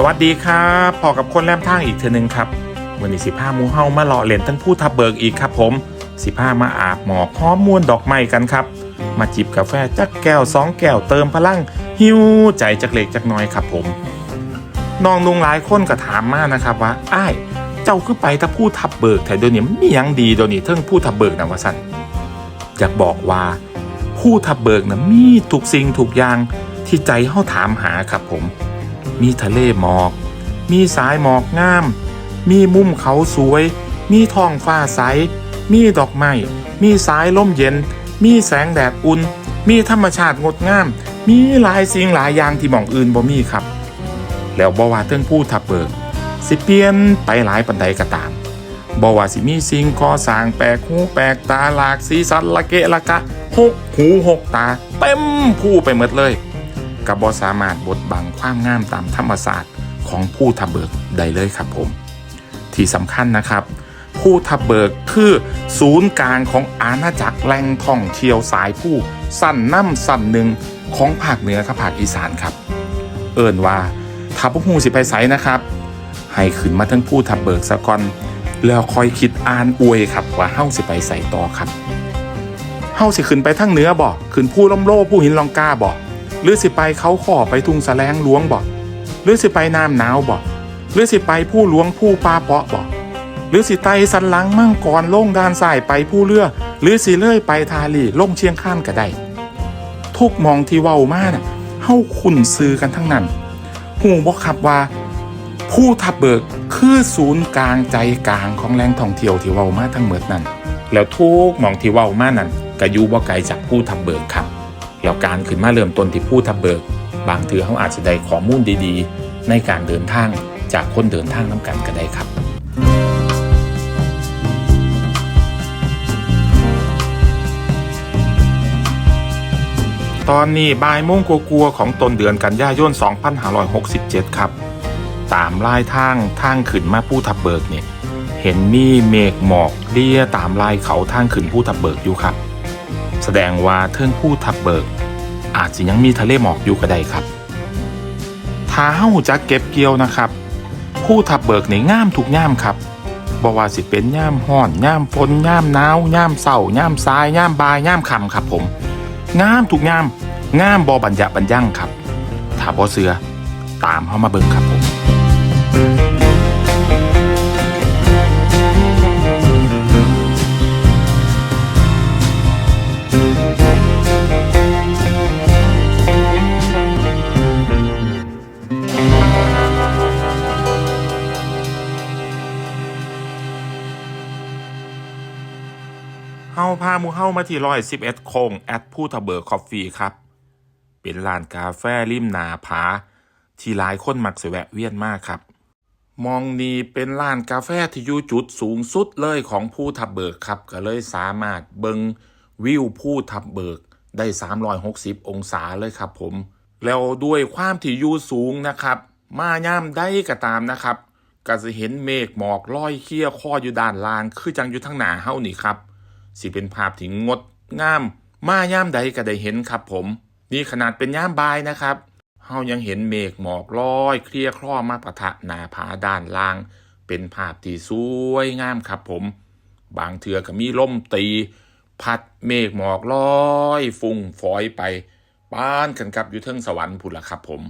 สวัสดีครับพอกับคนแลมทางอีกเทอนึงครับวันนี้สิผ้ามูเฮามาหล่อเล่นทั้งผู้ทับเบิกอีกครับผมสิผ้ามาอาบหมอกหอมมวนดอกไม้กันครับ มาจิบกาแฟจักแก้วสองแก้วเติมพลัง หิวใจจักเล็กจักน้อยครับผมน้องนุงหลายคนก็ถามมานะครับว่าอ้ายเจ้าคือไปถ้าผู้ทับเบิกแต่เดี๋ยวนี้มันมียังดีเดี๋ยวนี้เทิงผู้ทับเบิกนะว่าสันอยากบอกว่า ผู้ทับเบิกนะมีทุกสิ่งทุกอย่างที่ใจเฮาถามหาครับผม มีทะเลหมอก มีสายหมอกงาม มีมุมเขาสวย มีท้องฟ้าใส มีดอกไม้ มีสายลมเย็น มีแสงแดดอุ่น มีธรรมชาติงดงาม มีหลายสิ่งหลายอย่างที่มองอื่นบ่มีครับ แล้วบ่ว่าเทิงผู้ทับเบิก สิเปลี่ยนไปหลายปันใดก็ตามบ่ว่าสิมีสิ่งก่อสร้างแปลกหูแปลกตาหลากสีสันละเกะละกะหกหูหกตา เต็มผู้ไปหมดเลย กับบอสามารถบดบังความงามตามธรรมศาสตร์ของผู้ทับเบิกได้เลยครับผม ที่สำคัญนะครับ ผู้ทับเบิกคือศูนย์กลางของอาณาจักรแหล่งท่องเที่ยวสายผู้สั้นน้ำสั้นหนึ่งของภาคเหนือกับภาคอีสานครับ เอิ่นว่าถ้าพวกหูสิไปไสนะครับ ให้ขึ้นมาทั้งผู้ทับเบิกซะก่อนแล้วคอยคิดอ่านอวยครับว่าเฮ้าสิไปใส่ต่อครับเฮ้าสิขึ้นไปทั้งเหนือบ่ขึ้นผู้ล่มโล่ผู้หินลองก้าบ่ หรือสิไปเขาขอไปทุ่งแสลงหลวงบ่หรือสิไปน้ำหนาวบ่หรือสิไปผู้หลวงผู้ปลาเปาะบ่หรือสิไตสันหลังมั่งกรล่งด้านซ้ายไปผู้เลือหรือสิเลื่อยไปทาลีล่งเชียงข้านก็ได้ทุกมองที่เว้ามาน่ะเฮาคุ้นซื้อกันทั้งนั้นหูบ่ครับว่า ผู้ทับเบิกคือศูนย์กลางใจกลางของแหล่งท่องเที่ยวที่เว้ามาทั้งหมดนั้นแล้วทุกมองที่เว้ามานั้นก็อยู่บ่ไกลจากผู้ทับเบิกครับ แล้วการขึ้นมาเริ่มต้นที่ผู้ทับเบิก บางเถือเขาอาจจะได้ข้อมูลดีๆ ในการเดินทางจากคนเดินทางน้ำกันก็ได้ครับตอนนี้บ่ายโมงกลัวๆของตนเดือนกันยายน 2567 ครับ ตามลายทางทางขึ้นมาผู้ทับเบิกเนี่ย เห็นมีเมฆหมอกเลียตามลายเขาทางขึ้นผู้ทับเบิกอยู่ครับ แสดงว่าเทิงผู้ทับเบิก อาจจะยังมีทะเลหมอกอยู่ก็ได้ครับถ้าเฮาจักเก็บเกี่ยวนะครับผู้ทับเบิกในง่ามถูกง่ามครับบ่ว่าสิเป็นย่ามห่อนย่ามฝนย่ามหนาวย่ามเศร้าย่ามทรายย่ามบายย่ามคำครับผมง่ามถูกง่ามง่ามบอบัญญะบัญญังครับถ้าบ่เสือตามเฮามาเบิ่งครับ เฮาพาหมูเฮามาที่ร้อยสิบเอ็ดโคงแอดผู้ทะเบิร์คอฟฟี่ครับ เป็นร้านกาแฟริมหนาผา ที่หลายคนมักสิแวะเวียนมากครับ มองนี้เป็นร้านกาแฟที่อยู่จุดสูงสุดเลยของผู้ทับเบิกครับ ก็เลยสามารถเบิงวิวผู้ทับเบิกได้ 360 องศาเลยครับผม แล้วด้วยความที่อยู่สูงนะครับ มาย่ามได้ก็ตามนะครับก็จะเห็นเมฆหมอกลอยเคี้ยข้ออยู่ด้านล่าง คือจังอยู่ทั้งหนาเฮานี่ครับ สิเป็นภาพที่งดงาม มาย่ามใดก็ได้เห็นครับผม นี่ขนาดเป็นย่ามบายนะครับเฮายังเห็นเมฆหมอกลอย เคลียคลอมาปะทะหนาผาด้านล่าง เป็นภาพที่สวยงามครับผม บางเทือก็มีลมตี พัดเมฆหมอกลอย ฟุ้งฝอยไปป้านกันกับอยู่เทิงสวรรค์พุ่นละครับผม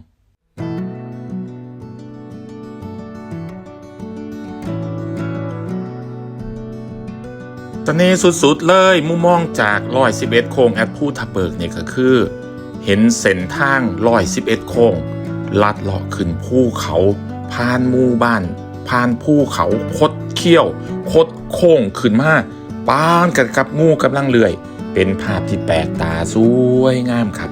สน่ห์สุดๆเลยมุมมองจากร้อยสิบเอ็ดโค้งแอดผู้ทับเบิกเนี่ยก็คือ เห็นเส้นทางร้อยสิบเอ็ดโค้งลัดเลาะขึ้นภูเขาผ่านหมู่บ้านผ่านภูเขาคดเขี้ยว คดโค้งขึ้นมาปานกันกับงูกำลังเลื่อย เป็นภาพที่แปลกตาสวยงามครับ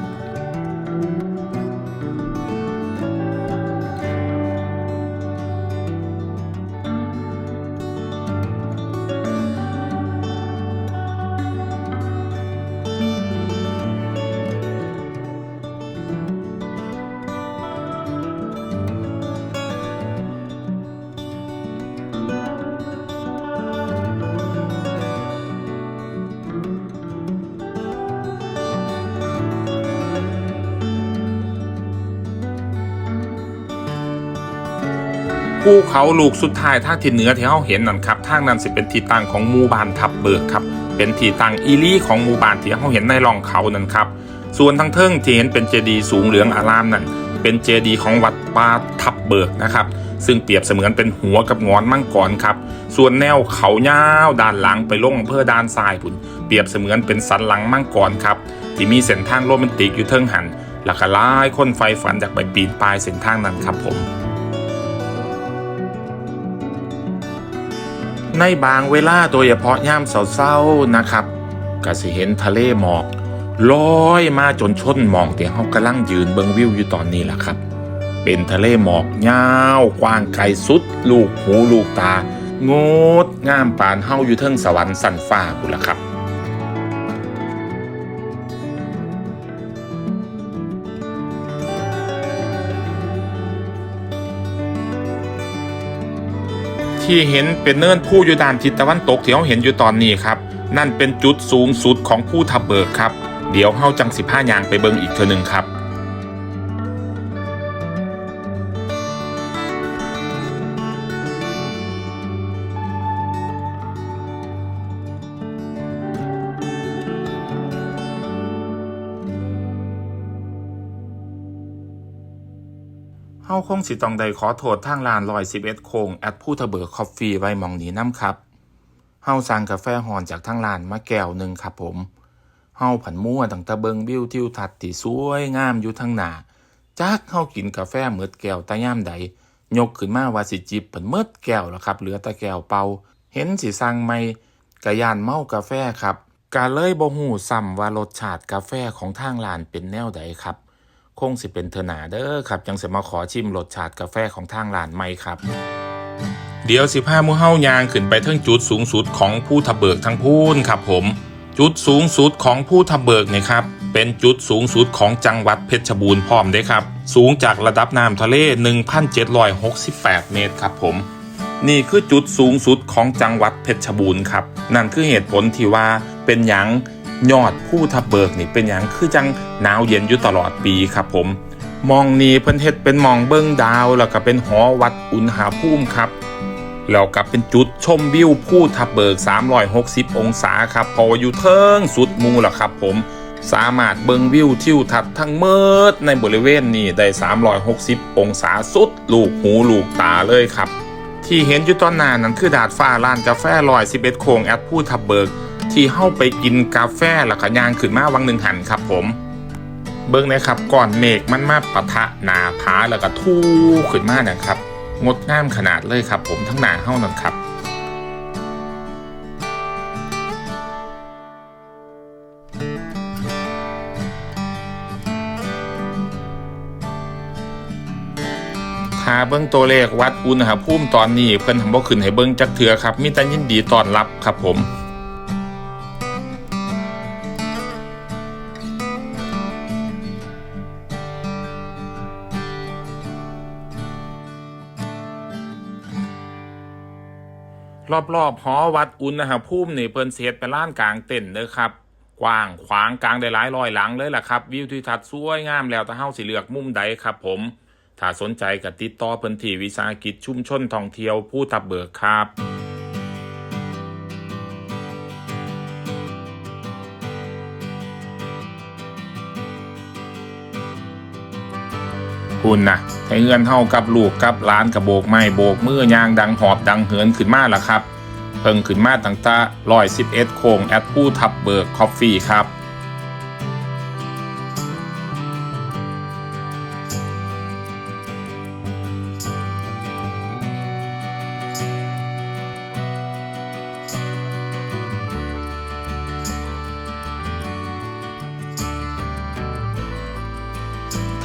ภูเขาลูกสุดท้ายทางทิศเหนือที่เราเห็นนั่นครับทางนั้นสิเป็นที่ตั้งของหมู่บ้านทับเบิกครับ เป็นที่ตั้งอีลี่ของหมู่บ้านที่เราเห็นในร่องเขานั่นครับ ส่วนทางเทิงที่เห็นเป็นเจดีย์สูงเหลืองอารามนั่นเป็นเจดีย์ของวัดป่าทับเบิกนะครับซึ่งเปรียบเสมือนเป็นหัวกับงอนมังกรครับ ส่วนแนวเขายาวด้านหลังไปลงอำเภอด้านซ้ายพุ่นเปรียบเสมือนเป็นสันหลังมังกรครับที่มีเส้นทางโรแมนติกอยู่เทิงหันหลักหลายคนไฟฝันจากไปปีนปลายเส้นทางนั้นครับผม ในบางเวลาโดยเฉพาะย่ามเศร้าๆนะครับก็สิเห็นทะเลหมอกลอยมาจนชนหมองที่เฮากำลังยืนเบิงวิวอยู่ตอนนี้แหละครับ เป็นทะเลหมอกยาวกว้างไกลสุด ลูกหูลูกตางดงามปานเฮาอยู่เทิงสวรรค์สันฟ้าบุละครับ ที่เห็นเป็นเนินผู้อยู่ด้านทิศตะวันตกที่เราเห็นอยู่ตอนนี้ครับ นั่นเป็นจุดสูงสุดของผู้ทับเบิกครับ เดี๋ยวเฮาจังสิบห้ายางไปเบิงอีกเทอหนึ่งครับ เฮาคงสิต้องได้ขอโทษทางร้าน111โคงแอดผู้ทะเบิกคอฟฟี่ไว้มองนี้น้ำครับเฮาสั่งกาแฟฮอนจากทางร้านมาแก้วหนึ่งครับผมเฮาผันมั่วตั้งแต่เบิงวิวทิวทัศน์ที่สวยงามอยู่ทางหน้าจักเฮากินกาแฟเมิดแก้วตะย่ามใด ยกขึ้นมาว่าสิจิบเพิ่นเมิดแก้วแล้วครับ เหลือแต่แก้วเป่าเห็นสิสั่งใหม่กะยานเมากาแฟครับกะเลยบ่ฮู้ซ้ำว่ารสชาติกาแฟของทางร้านเป็นแนวใดครับ คงสิเป็นเทอหนาเด้อครับจังสิมาขอชิมรสชาติกาแฟของทางร้านใหม่ครับเดี๋ยวสิพามูเฮายางขึ้นไปเทิงจุดสูงสุดของผู้ทับเบิกทั้งพูนครับผม จุดสูงสุดของผู้ทับเบิกเนี่ยครับ เป็นจุดสูงสุดของจังหวัดเพชรบูรณ์พร้อมได้ครับ สูงจากระดับน้ำทะเล 1,768 เมตรครับผม นี่คือจุดสูงสุดของจังหวัดเพชรบูรณ์ครับ นั่นคือเหตุผลที่ว่าเป็นหยัง ยอดผู้ทับเบิกนี่เป็นหยังคือจังหนาวเย็นอยู่ตลอดปีครับผมมองนี่เพิ่นเฮ็ดเป็นมองเบิ้งดาว แล้วก็เป็นหอวัดอุณหภูมิครับแล้วกับเป็นจุดชมวิวผู้ทับเบิก 360 องศาครับพออยู่เทิงสุดมูล่ะครับผมสามารถเบิงวิวทิวทัศน์ทั้งเมิดในบริเวณนี้ได้ 360 องศาสุด ลูกหูลูกตาเลยครับ ที่เห็นอยู่ตอนหน้านั้นคือดาดฟ้าร้านกาแฟลอย 11 โคงแอดผู้ทับเบิก ที่เข้าไปกินกาแฟแล้วก็ย่างขึ้นมาวังหนึ่งหันครับ ผม เบิ้งนะครับก่อนเมฆมันมาปะทะหนาผาแล้วก็ทู่ขึ้นมานะครับ งดงามขนาดเลยครับ ผมทั้งหนาเฮ้านั่นครับถ้าเบิ้งตัวเลขวัดอุณหภูมิตอนนี้เพิ่นทำบ่ขึ้นให้เบิ้งจักเถือครับ มีแต่ยินดีต้อนรับครับผม รอบๆหอวัดอุณหภูมินี่เพิ่นเสียเป็นล้านกลางเต็นท์เลยครับกว้างขวางกลางได้หลายร้อยหลังเลยล่ะครับ วิวทิวทัศน์สวยงามแล้วแต่เฮาสิเลือกมุมใดครับผม ถ้าสนใจก็ติดต่อเพิ่นที่วิสาหกิจชุมชนท่องเที่ยวผู้ทับเบิกครับ คุณนะให้เงินเท่ากับลูกกับล้านกับโบกไม้โบกมือยางดังหอบดังเหินขึ้นมาล่ะครับ เพิ่งขึ้นมาตั้งแต่ร้อยสิบเอ็ดโคงแอดผู้ทับเบิกคอฟฟี่ครับ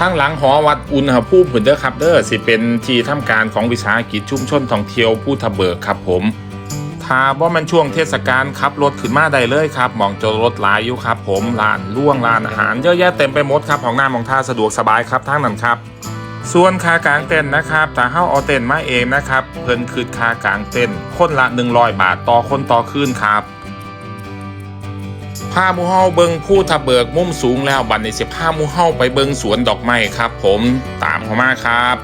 ทางหลังหอวัดอุณหภูมิผืนเด้อครับเด้อสิเป็นที่ทำการของวิสาหกิจชุมชนท่องเที่ยวผู้ทะเบิกครับผมถ้าบ่ามันช่วงเทศกาลขับรถขึ้นมาได้เลยครับมองจอดรถหลายอยู่ครับ ผมร้านล่วงร้านอาหารเยอะแยะเต็มไปหมดครับของหน้ามองท่าสะดวกสบายครับทั้งนั้นครับส่วนค่ากลางเต็นนะครับถ้าเฮาเอาเต็นมาเองนะครับ เพิ่นคือค่ากลางเต็นคนละ 100 บาทต่อคนต่อคืนครับ ผ้ามูเฮาเบิงผู้ทะเบิกมุมสูงแล้วบัดนี้สิผ้ามูเฮาไปเบิงสวนดอกไม้ครับ ผมตามเข้ามาครับ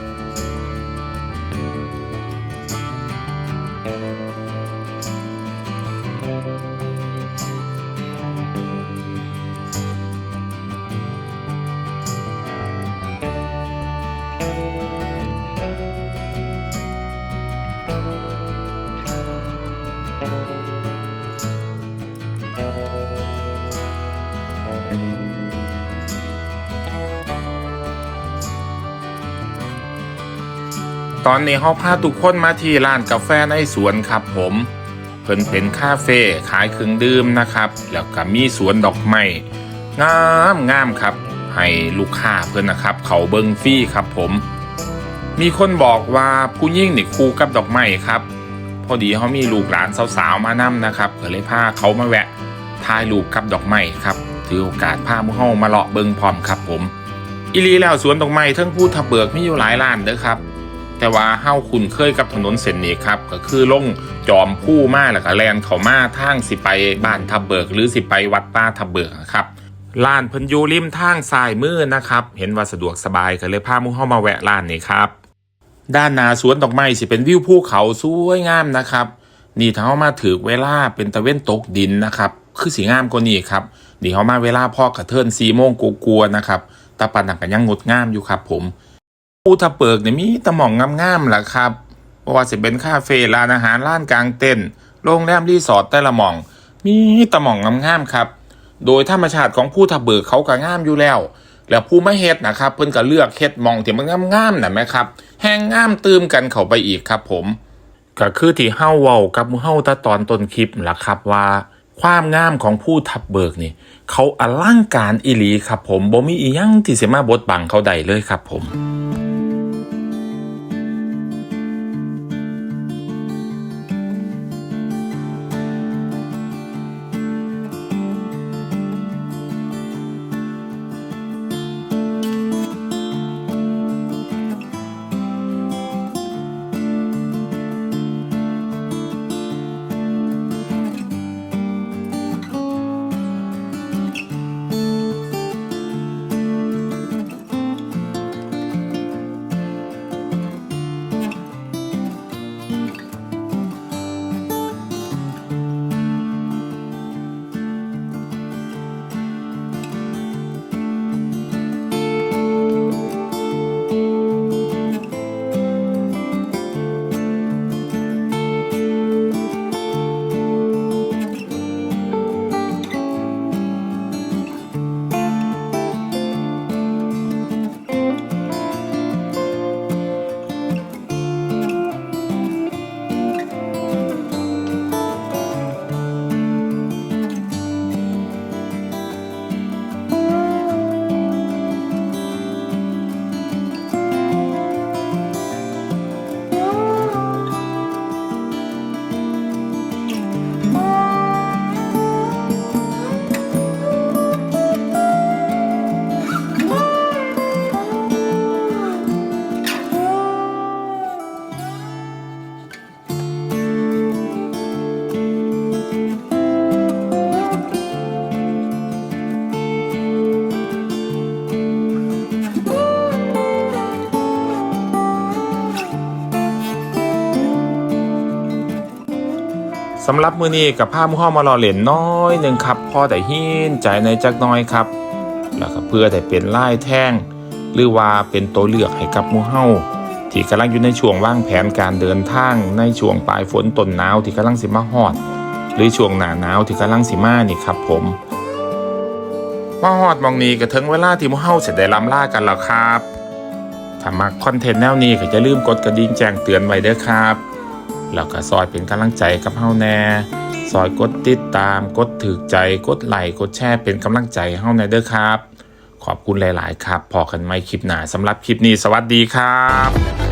ตอนนี้เฮาพาทุกคนมาที่ร้านกาแฟในสวนครับผมเพิ่นเป็นคาเฟ่ขายเครื่องดื่มนะครับ แล้วก็มีสวนดอกไม้งามงามครับ ให้ลูกค้าเพิ่นนะครับ เขาเบิงฟรีครับผม มีคนบอกว่าผู้ยิ่งนี่คู่กับดอกไม้ครับ พอดีเขามีลูกหลานสาวๆมานำนะครับก็เลยพาเขามาแวะถ่ายรูปกับดอกไม้ครับถือโอกาสพาหมู่เฮามาเลาะเบิงพร้อมครับผม อีลีแล้วสวนดอกไม้เทิงผู้ทับเบิกมีอยู่หลายร้านเด้อครับ แต่ว่าเฮาคุ้นเคยกับถนนเส้นนี้ครับ ก็คือลงจอมผู้มาแล้วก็แลนเข้ามาทางสิไปบ้านทับเบิก หรือสิไปวัดป้าทับเบิกนะครับร้านเพิ่นอยู่ริมทางซ้ายมือนะครับ เห็นว่าสะดวกสบายก็เลยพาหมู่เฮามาแวะร้านนี้ครับ ด้านหน้าสวนดอกไม้สิเป็นวิวภูเขาสวยงามนะครับ นี่ถ้าเฮามาถือเวลาเป็นตะเว้นตกดินนะครับ คือสีงามกว่านี้ครับนี่เฮามาเวลาพ่อกระเทิน4โมงกัวๆนะครับตาปันนักก็ยังงดงามอยู่ครับผม ภูทับเบิกเนี่ยมีตะหม่องงามๆแหละครับเพราะว่าสิเป็นคาเฟ่ร้านอาหารร้านกลางเต็นโรงแรมรีสอร์ทแต่ละหม่อง มีตะหม่องงามๆครับ โดยธรรมชาติของภูทับเบิกเขาก็งามอยู่แล้ว แล้วผู้มาเฮ็ดนะครับ เพิ่นก็เลือกเฮ็ดมองที่มันงามๆน่ะแม่ครับแห้งงามตืมกันเข้าไปอีกครับ ผมก็คือที่เฮาเว้ากับเฮาตะตอนต้นคลิปล่ะครับว่าความงามของผู้ทับเบิกนี่ เขาอลังการอีหลีครับผมบ่มีอีหยังที่สิมาบดบังเขาได้เลยครับผม สำหรับมือนี้กับผ้ามุ่งห้อมารอเหรียญน้อยหนึ่งครับพอแต่หินใจในจักน้อยครับ แล้วก็เพื่อแต่เป็นลายแท่ง หรือว่าเป็นตัวเลือกให้กับมู่เฮาที่กำลังอยู่ในช่วงว่างแผนการเดินทางในช่วงปลายฝนต้นหนาวที่กำลังสิมาฮอด หรือช่วงหนาหนาวที่กำลังสิมานี่ครับผมมาฮอดมองนี้ก็ถึงเวลาที่หมู่เฮาจะได้ลำลากันแล้วครับถ้ามักคอนเทนต์แนวนี้ก็จะลืมกดกระดิ่งแจ้งเตือนไว้เด้อครับ แล้วก็ซอยเป็นกำลังใจกับเฮาแน่ซอยกดติดตามกดถือใจกดไลค์กดแชร์เป็นกำลังใจเฮาแน่เด้อครับ ขอบคุณหลาย ๆ ครับพอกันไม่คลิปหนาสำหรับคลิปนี้สวัสดีครับ